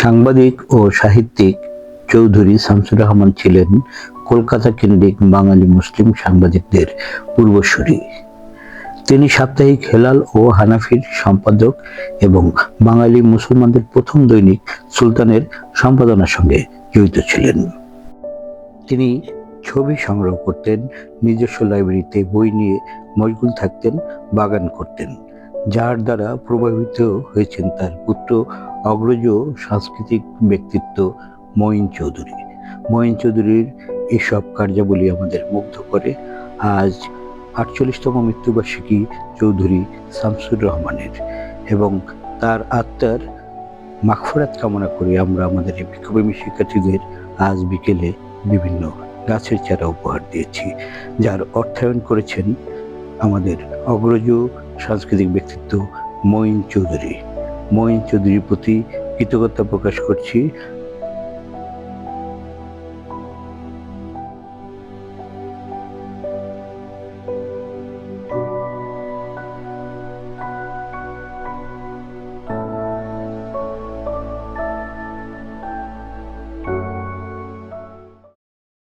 সাংবাদিক ও সাহিত্যিক চৌধুরী শামসুর রহমান ছিলেন কলকাতা কেন্দ্রিক বাঙালি মুসলিম সাংবাদিকদের পূর্বসূরি। তিনি সাপ্তাহিক হেলাল ও হানাফির সম্পাদক এবং বাঙালি মুসলমানদের প্রথম দৈনিক সুলতানের সম্পাদনার সঙ্গে জড়িত ছিলেন। তিনি ছবি সংগ্রহ করতেন, নিজস্ব লাইব্রেরিতে বই নিয়ে মশগুল থাকতেন, বাগান করতেন, যার দ্বারা প্রভাবিত হয়েছেন তার পুত্র অগ্রজ সাংস্কৃতিক ব্যক্তিত্ব মঈন চৌধুরী। মঈন চৌধুরীর এসব কার্যাবলী আমাদের মুগ্ধ করে। আজ আটচল্লিশতম মৃত্যুবার্ষিকী চৌধুরী শামসুর রহমানের এবং তার আত্মার মাখফরাত কামনা করে আমরা আমাদের এই বিক্ষোভী শিক্ষার্থীদের আজ বিকেলে বিভিন্ন গাছের চারা উপহার দিয়েছি, যার অর্থায়ন করেছেন আমাদের অগ্রজ সাংস্কৃতিক ব্যক্তিত্ব মঈন চৌধুরী। মঈন চৌধুরীর প্রতি কৃতজ্ঞতা প্রকাশ করছি।